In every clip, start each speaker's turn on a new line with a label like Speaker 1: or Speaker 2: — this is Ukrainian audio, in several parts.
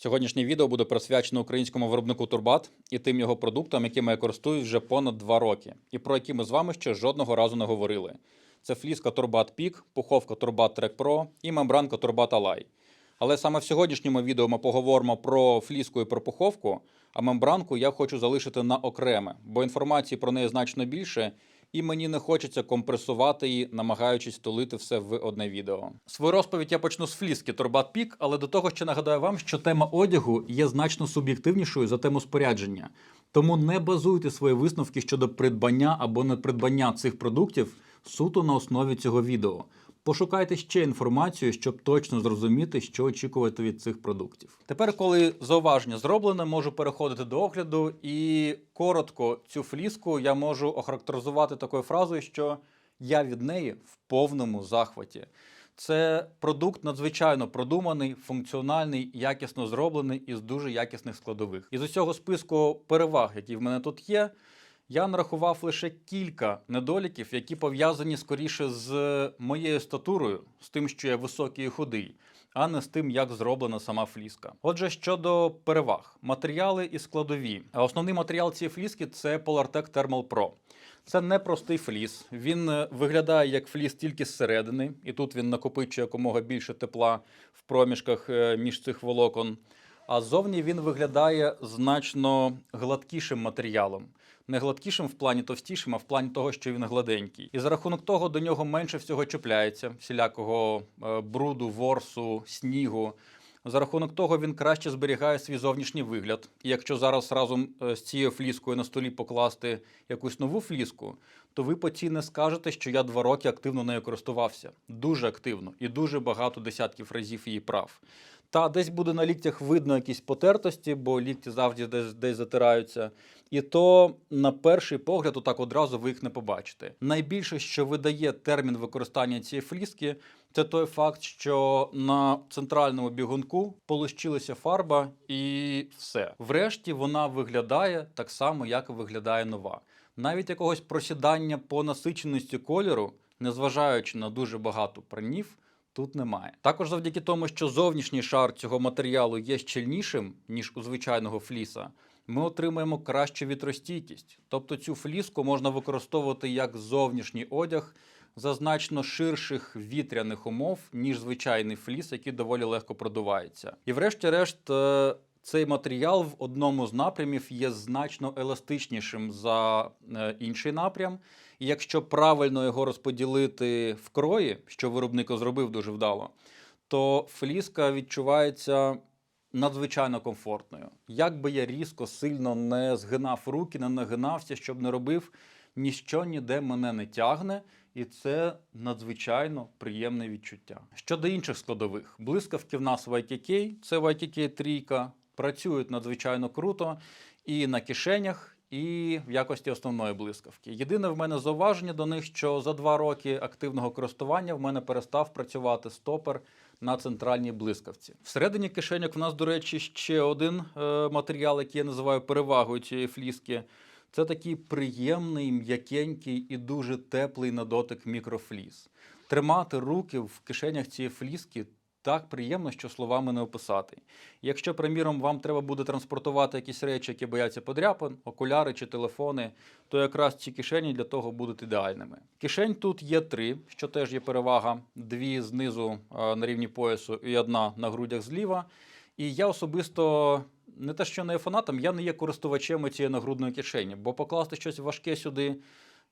Speaker 1: Сьогоднішнє відео буде присвячено українському виробнику Турбат і тим його продуктам, якими я користуюсь вже понад два роки, і про які ми з вами ще жодного разу не говорили. Це фліска Турбат Пік, пуховка Турбат Track Pro і мембранка Турбат Алай. Але саме в сьогоднішньому відео ми поговоримо про фліску і про пуховку, а мембранку я хочу залишити на окреме, бо інформації про неї значно більше, і мені не хочеться компресувати її, намагаючись тулити все в одне відео. Свою розповідь я почну з фліски Турбат Пік, але до того ще нагадаю вам, що тема одягу є значно суб'єктивнішою за тему спорядження. Тому не базуйте свої висновки щодо придбання або непридбання цих продуктів суто на основі цього відео. Пошукайте ще інформацію, щоб точно зрозуміти, що очікувати від цих продуктів. Тепер, коли зауваження зроблене, можу переходити до огляду, і коротко цю фліску я можу охарактеризувати такою фразою, що я від неї в повному захваті. Це продукт надзвичайно продуманий, функціональний, якісно зроблений із дуже якісних складових. Із усього списку переваг, які в мене тут є, я нарахував лише кілька недоліків, які пов'язані скоріше з моєю статурою, з тим, що я високий і худий, а не з тим, як зроблена сама фліска. Отже, щодо переваг, матеріали і складові. Основний матеріал цієї фліски це Polartec Thermal Pro. Це не простий фліс. Він е, виглядає як фліс тільки зсередини, і тут він накопичує якомога більше тепла в проміжках е, між цих волокон. А ззовні він виглядає значно гладкішим матеріалом. Не гладкішим в плані товстішим, а в плані того, що він гладенький. І за рахунок того до нього менше всього чіпляється, всілякого е, бруду, ворсу, снігу. За рахунок того він краще зберігає свій зовнішній вигляд. І якщо зараз разом е, з цією фліскою на столі покласти якусь нову фліску, то ви по цій не скажете, що я два роки активно нею користувався. Дуже активно і дуже багато десятків разів її прав. Та десь буде на ліктях видно якісь потертості, бо лікті завжди десь, десь затираються. І то на перший погляд, отак одразу ви їх не побачите. Найбільше, що видає термін використання цієї фліски, це той факт, що на центральному бігунку полощилася фарба і все. Врешті вона виглядає так само, як виглядає нова. Навіть якогось просідання по насиченості кольору, незважаючи на дуже багато пранів, тут немає. Також завдяки тому, що зовнішній шар цього матеріалу є щільнішим, ніж у звичайного фліса, ми отримаємо кращу вітростійкість. Тобто цю фліску можна використовувати як зовнішній одяг за значно ширших вітряних умов, ніж звичайний фліс, який доволі легко продувається. І врешті-решт. е, Цей матеріал в одному з напрямів є значно еластичнішим за е, інший напрям. І якщо правильно його розподілити в крої, що виробник зробив дуже вдало, то фліска відчувається надзвичайно комфортною. Як би я різко, сильно не згинав руки, не нагинався, щоб не робив, ніщо ніде мене не тягне, і це надзвичайно приємне відчуття. Щодо інших складових, блискавки в нас в це в трійка, працюють надзвичайно круто і на кишенях. І в якості основної блискавки. Єдине в мене зауваження до них, що за два роки активного користування в мене перестав працювати стопер на центральній блискавці. Всередині кишеньок в нас, до речі, ще один е, матеріал, який я називаю перевагою цієї фліски. Це такий приємний, м'якенький і дуже теплий на дотик мікрофліс. Тримати руки в кишенях цієї фліски так приємно, що словами не описати. Якщо, приміром, вам треба буде транспортувати якісь речі, які бояться подряпин, окуляри чи телефони, то якраз ці кишені для того будуть ідеальними. Кишень тут є три, що теж є перевага: дві знизу е, на рівні поясу і одна на грудях зліва. І я особисто не те, що не є фанатом, я не є користувачем цієї нагрудної кишені, бо покласти щось важке сюди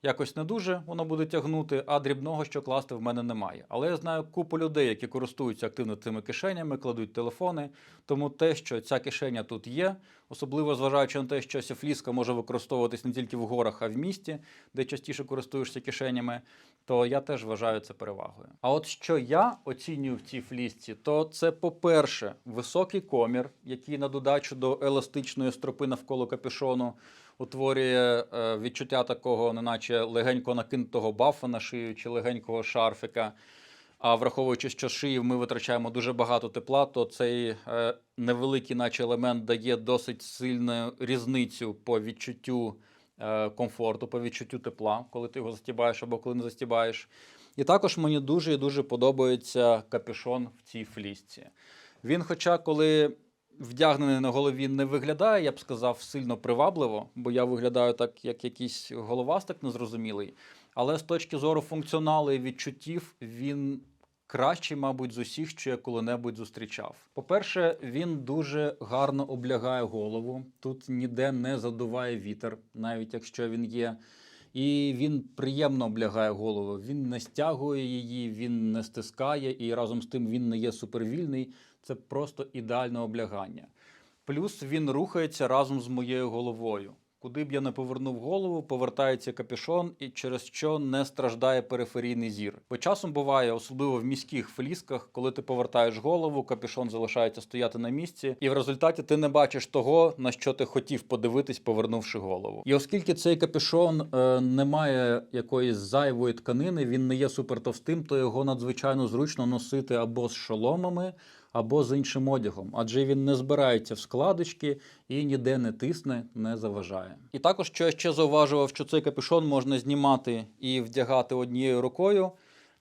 Speaker 1: якось не дуже воно буде тягнути, а дрібного що класти в мене немає. Але я знаю купу людей, які користуються активно цими кишенями, кладуть телефони. Тому те, що ця кишеня тут є, особливо зважаючи на те, що ця фліска може використовуватись не тільки в горах, а в місті, де частіше користуєшся кишенями, то я теж вважаю це перевагою. А от що я оцінюю в цій флісці, то це, по-перше, високий комір, який на додачу до еластичної стропи навколо капюшону утворює е, відчуття такого, неначе легенько накинутого бафа на шию чи легенького шарфика. А враховуючи, що з шиї ми витрачаємо дуже багато тепла, то цей е, невеликий, наче елемент, дає досить сильну різницю по відчуттю е, комфорту, по відчуттю тепла, коли ти його застібаєш або коли не застібаєш. І також мені дуже і дуже подобається капюшон в цій флісці. Він, хоча коли вдягнений на голові не виглядає, я б сказав, сильно привабливо, бо я виглядаю так, як якийсь головастик незрозумілий. Але з точки зору функціоналу і відчуттів, він кращий, мабуть, з усіх, що я коли-небудь зустрічав. По-перше, він дуже гарно облягає голову. Тут ніде не задуває вітер, навіть якщо він є. І він приємно облягає голову. Він не стягує її, він не стискає, і разом з тим він не є супервільний. Це просто ідеальне облягання. Плюс він рухається разом з моєю головою. Куди б я не повернув голову, повертається капюшон, і через що не страждає периферійний зір. Бо часом буває, особливо в міських флісках, коли ти повертаєш голову, капюшон залишається стояти на місці, і в результаті ти не бачиш того, на що ти хотів подивитись, повернувши голову. І оскільки цей капюшон е, не має якоїсь зайвої тканини, він не є супертовстим, то його надзвичайно зручно носити або з шоломами або з іншим одягом, адже він не збирається в складочки і ніде не тисне, не заважає. І також, що я ще зауважував, що цей капюшон можна знімати і вдягати однією рукою.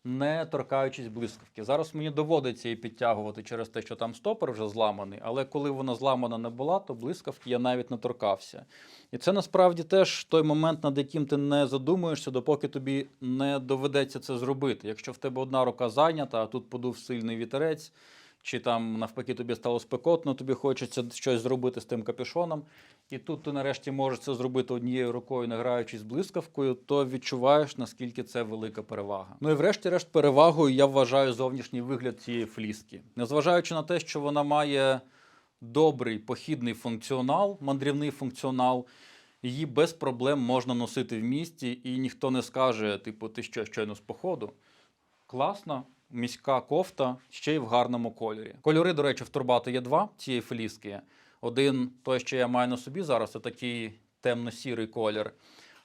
Speaker 1: Не торкаючись блискавки. Зараз мені доводиться її підтягувати через те, що там стопор вже зламаний, але коли вона зламана не була, то блискавки я навіть не торкався. І це насправді теж той момент, над яким ти не задумуєшся, допоки тобі не доведеться це зробити. Якщо в тебе одна рука зайнята, а тут подув сильний вітерець, чи там навпаки тобі стало спекотно, тобі хочеться щось зробити з тим капюшоном, і тут ти нарешті можеш це зробити однією рукою, не граючись блискавкою, то відчуваєш, наскільки це велика перевага. Ну і врешті-решт, перевагою я вважаю зовнішній вигляд цієї фліски. Незважаючи на те, що вона має добрий похідний функціонал, мандрівний функціонал. Її без проблем можна носити в місті, і ніхто не скаже, типу, ти що, щойно з походу. Класно, міська кофта, ще й в гарному кольорі. Кольори, до речі, в турбату є два цієї фліски. Один, той, що я маю на собі зараз, це такий темно-сірий колір,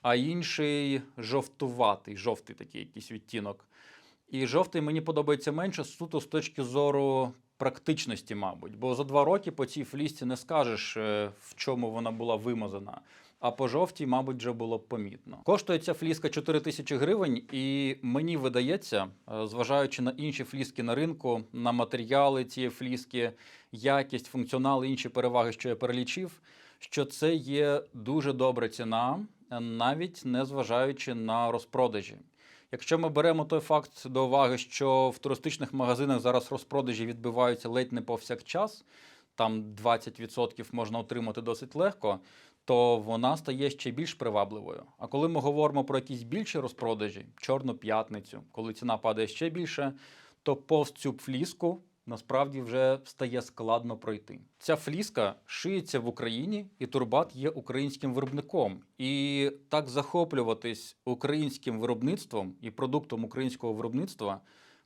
Speaker 1: а інший жовтуватий, жовтий такий якийсь відтінок. І жовтий мені подобається менше суто з точки зору практичності, мабуть. Бо за два роки по цій флісці не скажеш, е, в чому вона була вимазана. А по жовтій, мабуть, вже було б помітно. Коштує ця фліска 4 тисячі гривень, і мені видається, е, зважаючи на інші фліски на ринку, на матеріали цієї фліски, якість, функціонал інші переваги, що я перелічив, що це є дуже добра ціна, навіть не зважаючи на розпродажі. Якщо ми беремо той факт до уваги, що в туристичних магазинах зараз розпродажі відбиваються ледь не повсякчас, там 20% можна отримати досить легко, то вона стає ще більш привабливою. А коли ми говоримо про якісь більші розпродажі, чорну п'ятницю, коли ціна падає ще більше, то повз цю фліску насправді вже стає складно пройти. Ця фліска шиється в Україні, і Турбат є українським виробником. І так захоплюватись українським виробництвом і продуктом українського виробництва.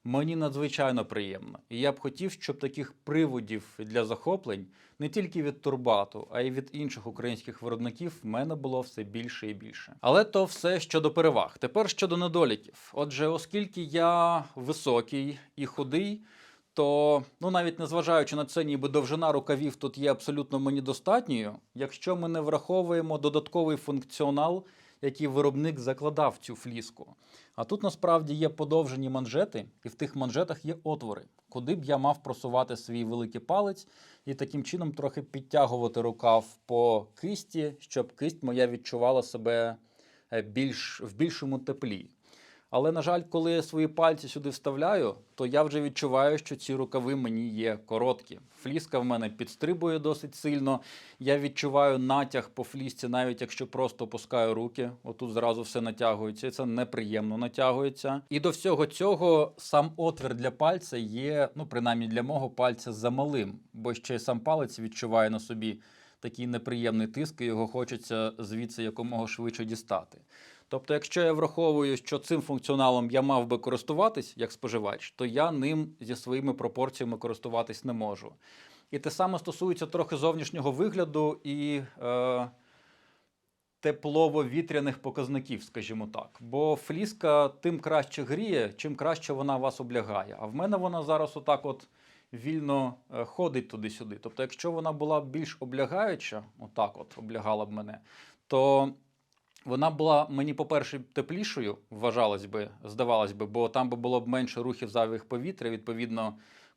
Speaker 1: Мені надзвичайно приємно, і я б хотів, щоб таких приводів для захоплень не тільки від Турбату, а й від інших українських виробників в мене було все більше і більше. Але то все щодо переваг. Тепер щодо недоліків. Отже, оскільки я високий і худий, то ну навіть незважаючи на це, ніби довжина рукавів тут є абсолютно мені достатньою, якщо ми не враховуємо додатковий функціонал, який виробник закладав цю фліску. А тут насправді є подовжені манжети, і в тих манжетах є отвори, куди б я мав просувати свій великий палець і таким чином трохи підтягувати рукав по кисті, щоб кисть моя відчувала себе е, більш в більшому теплі. Але, на жаль, коли я свої пальці сюди вставляю, то я вже відчуваю, що ці рукави мені є короткі. Фліска в мене підстрибує досить сильно. Я відчуваю натяг по флісці, навіть якщо просто опускаю руки. Отут зразу все натягується, і це неприємно натягується. І до всього цього сам отвір для пальця є, ну принаймні для мого пальця, замалим, бо ще й сам палець відчуває на собі такий неприємний тиск, і його хочеться звідси якомога швидше дістати. Тобто, якщо я враховую, що цим функціоналом я мав би користуватись як споживач, то я ним зі своїми пропорціями користуватись не можу. І те саме стосується трохи зовнішнього вигляду і е, теплово-вітряних показників, скажімо так. Бо фліска тим краще гріє, чим краще вона вас облягає. А в мене вона зараз отак от вільно е, ходить туди-сюди. Тобто, якщо вона була більш облягаюча, отак от облягала б мене, то вона була мені, по-перше, теплішою, вважалось би, здавалось би, бо там би було б менше рухів зайвих повітря, відповідно,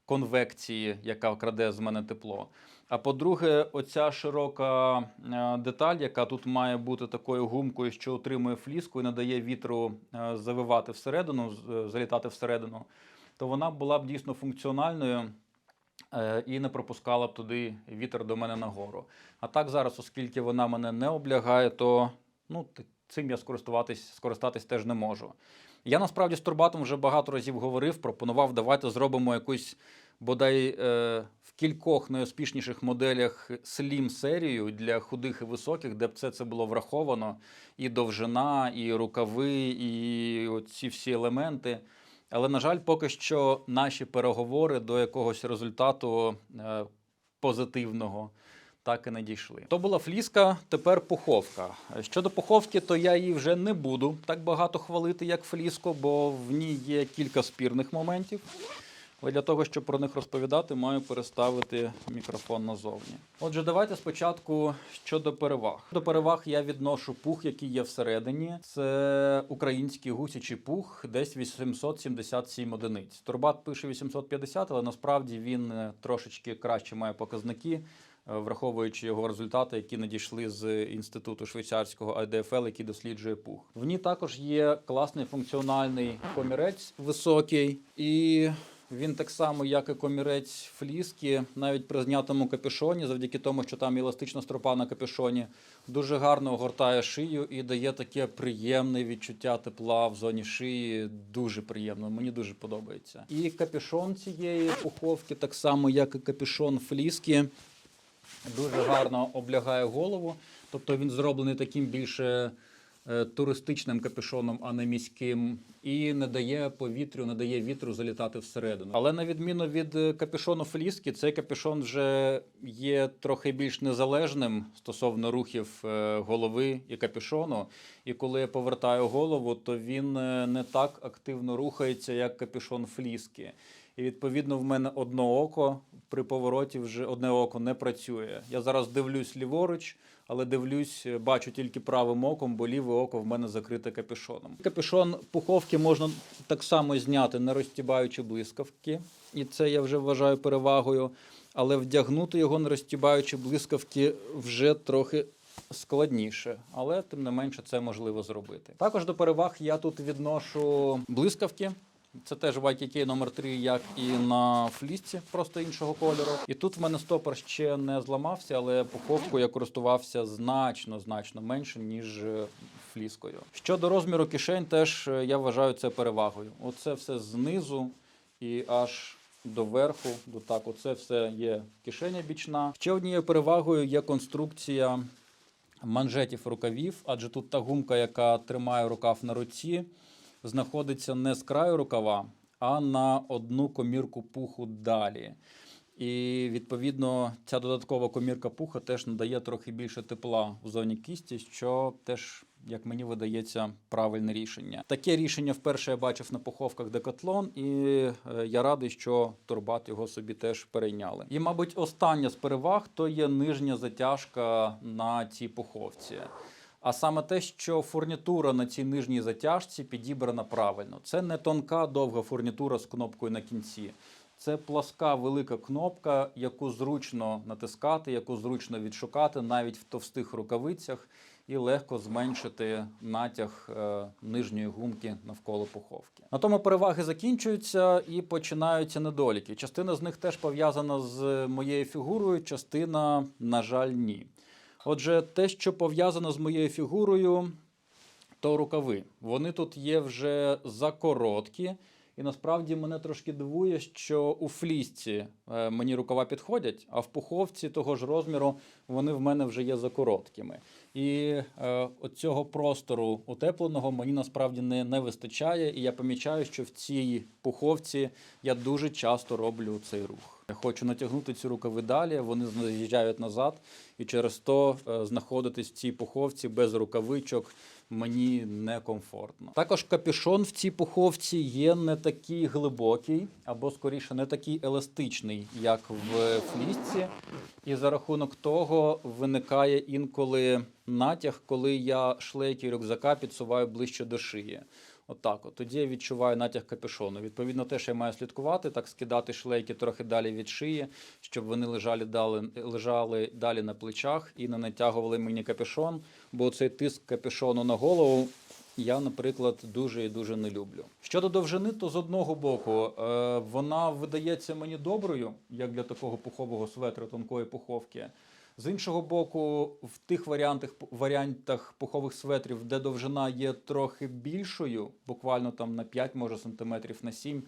Speaker 1: конвекції, яка краде з мене тепло. А по-друге, оця широка е, деталь, яка тут має бути такою гумкою, що утримує фліску і не дає вітру е, завивати всередину, е, залітати всередину, то вона була б дійсно функціональною і не пропускала б туди вітер до мене нагору. А так зараз, оскільки вона мене не облягає, то ну, цим я скористуватись, скористатись теж не можу. Я насправді з турбатом вже багато разів говорив, пропонував, давайте зробимо якусь бодай е, в кількох найуспішніших моделях Slim серію для худих і високих, де б це, це було враховано, і довжина, і рукави, і ці всі елементи. Але, на жаль, поки що наші переговори до якогось результату е, позитивного так і не дійшли. То була фліска, тепер пуховка. Щодо пуховки, то я її вже не буду так багато хвалити, як фліску, бо в ній є кілька спірних моментів. Але для того, щоб про них розповідати, маю переставити мікрофон назовні. Отже, давайте спочатку щодо переваг. До переваг я відношу пух, який є всередині. Це український гусячий пух, десь 877 одиниць. Турбат пише 850, але насправді він е, трошечки краще має показники. Е, Враховуючи його результати, які надійшли з інституту швейцарського IDFL, який досліджує пух. В ній також є класний функціональний комірець високий, і він так само, як і комірець фліски, навіть при знятому капюшоні, завдяки тому, що там еластична стропа на капюшоні, дуже гарно огортає шию і дає таке приємне відчуття тепла в зоні шиї. Дуже приємно, мені дуже подобається. І капюшон цієї пуховки, так само, як і капюшон фліски, дуже гарно облягає голову. Тобто він зроблений таким більше е, туристичним капюшоном, а не міським, і не дає повітрю, не дає вітру залітати всередину. Але на відміну від е, капюшону фліски, цей капюшон вже є трохи більш незалежним стосовно рухів е, голови і капюшону. І коли я повертаю голову, то він не так активно рухається, як капюшон фліски. І відповідно в мене одне око при повороті вже одне око не працює. Я зараз дивлюсь ліворуч, але дивлюсь, е, бачу тільки правим оком, бо ліве око в мене закрите капюшоном. Капюшон пуховки можна так само зняти, не розтібаючи блискавки, і це я вже вважаю перевагою. Але вдягнути його, не розтібаючи блискавки, вже трохи складніше, але тим не менше це можливо зробити. Також до переваг я тут відношу блискавки. Це теж YKK номер 3 як і на флісці, просто іншого кольору. І тут в мене стопор ще не зламався, але пуховку я користувався значно, значно менше, ніж е, фліскою. Щодо розміру кишень, теж е, я вважаю це перевагою. Оце все знизу і аж до верху, до так, оце все є кишеня бічна. Ще однією перевагою є конструкція манжетів рукавів, адже тут та гумка, яка тримає рукав на руці, знаходиться не з краю рукава, а на одну комірку пуху далі. І відповідно ця додаткова комірка пуха теж надає трохи більше тепла в зоні кісті, що теж, як мені видається, правильне рішення. Таке рішення вперше я бачив на пуховках Decathlon, і е, я радий, що Турбат його собі теж перейняли. І, мабуть, остання з переваг то є нижня затяжка на цій пуховці. А саме те, що фурнітура на цій нижній затяжці підібрана правильно. Це не тонка довга фурнітура з кнопкою на кінці. Це пласка велика кнопка, яку зручно натискати, яку зручно відшукати навіть в товстих рукавицях, і легко зменшити натяг е, нижньої гумки навколо пуховки. На тому переваги закінчуються і починаються недоліки. Частина з них теж пов'язана з моєю фігурою, частина, на жаль, ні. Отже, те, що пов'язано з моєю фігурою, то рукави. Вони тут є вже закороткі. І насправді мене трошки дивує, що у флісці е, мені рукава підходять, а в пуховці того ж розміру вони в мене вже є закороткими. І е, цього простору утепленого мені насправді не, не вистачає. І я помічаю, що в цій пуховці я дуже часто роблю цей рух. Я хочу натягнути ці рукави далі, вони з'їжджають назад, і через то е, знаходитись в цій пуховці без рукавичок мені некомфортно. Також капюшон в цій пуховці є не такий глибокий, або скоріше не такий еластичний, як в флісці. І за рахунок того виникає інколи натяг, коли я шлейки рюкзака підсуваю ближче до шиї. Отак, от. тоді я відчуваю натяг капюшону. Відповідно, теж я маю слідкувати, так скидати шлейки трохи далі від шиї, щоб вони лежали далі, лежали далі на плечах і не натягували мені капюшон. Бо цей тиск капюшону на голову я, наприклад, дуже і дуже не люблю. Щодо довжини, то з одного боку е, вона видається мені доброю, як для такого пухового светру тонкої пуховки. З іншого боку, в тих варіантах, варіантах пухових светрів, де довжина є трохи більшою, буквально там на 5, може сантиметрів на 7,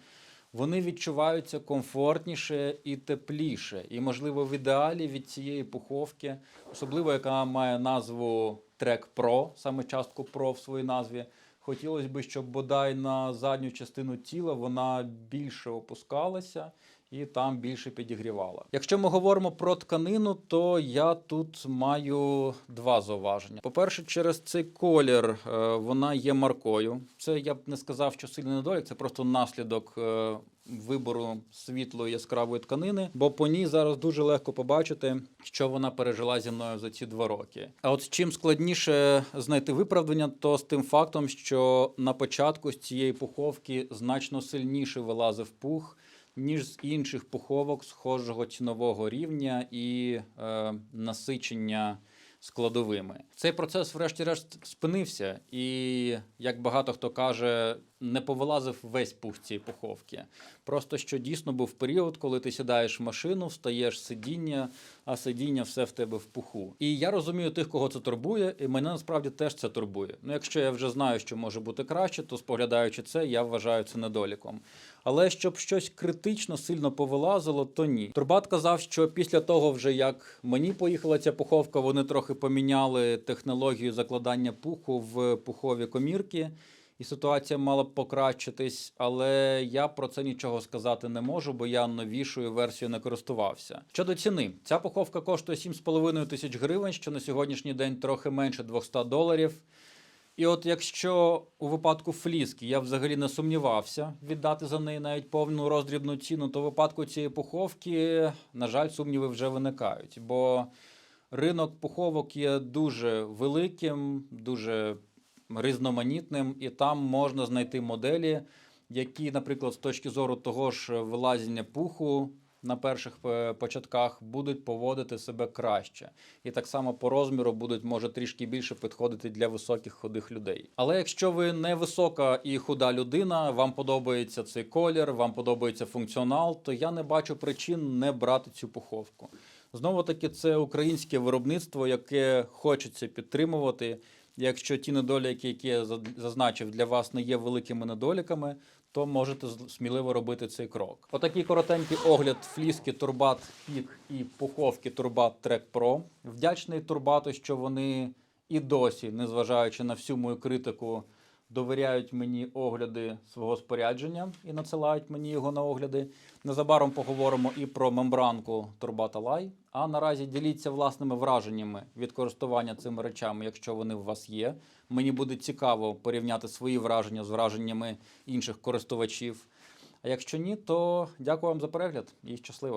Speaker 1: вони відчуваються комфортніше і тепліше. І, можливо, в ідеалі від цієї пуховки, особливо яка має назву Trek Pro, саме частку Pro в своїй назві. Хотілося б, щоб бодай на задню частину тіла вона більше опускалася і там більше підігрівала. Якщо ми говоримо про тканину, то я тут маю два зауваження. По-перше, через цей колір е, вона є маркою. Це я б не сказав, що сильний недолік, це просто наслідок. е, Вибору світлої яскравої тканини, бо по ній зараз дуже легко побачити, що вона пережила зі мною за ці два роки. А от чим складніше знайти виправдання, то з тим фактом, що на початку з цієї пуховки значно сильніше вилазив пух, ніж з інших пуховок схожого цінового рівня і е, насичення складовими. Цей процес, врешті-решт, спинився, і як багато хто каже, не повилазив весь пух цієї пуховки. Просто що дійсно був період, коли ти сідаєш в машину, встаєш сидіння, а сидіння все в тебе в пуху. І я розумію тих, кого це турбує, і мене насправді теж це турбує. Ну, якщо я вже знаю, що може бути краще, то споглядаючи це, я вважаю це недоліком. Але щоб щось критично сильно повилазило, то ні. Турбат казав, що після того, вже як мені поїхала ця пуховка, вони трохи поміняли технологію закладання пуху в пухові комірки. І ситуація мала б покращитись, але я про це нічого сказати не можу, бо я новішою версією не користувався. Щодо ціни, ця пуховка коштує 7,5 тисяч гривень, що на сьогоднішній день трохи менше 200 доларів. І от якщо у випадку фліски я взагалі не сумнівався віддати за неї навіть повну роздрібну ціну, то в випадку цієї пуховки, на жаль, сумніви вже виникають. Бо ринок пуховок є дуже великим, дуже різноманітним, і там можна знайти моделі, які, наприклад, з точки зору того ж вилазіння пуху на перших е, початках будуть поводити себе краще. І так само по розміру будуть, може, трішки більше підходити для високих худих людей. Але якщо ви не висока і худа людина, вам подобається цей колір, вам подобається функціонал, то я не бачу причин не брати цю пуховку. Знову таки, це українське виробництво, яке хочеться підтримувати. Якщо ті недоліки, які я зазначив, для вас не є великими недоліками, то можете сміливо робити цей крок. Отакий коротенький огляд фліски Турбат Пік і пуховки Турбат Трек Pro. Вдячний Турбату, що вони і досі, незважаючи на всю мою критику, довіряють мені огляди свого спорядження і надсилають мені його на огляди. Незабаром поговоримо і про мембранку Турбата Лай. А наразі діліться власними враженнями від користування цими речами, якщо вони у вас є. Мені буде цікаво порівняти свої враження з враженнями інших користувачів. А якщо ні, то дякую вам за перегляд і щасливо!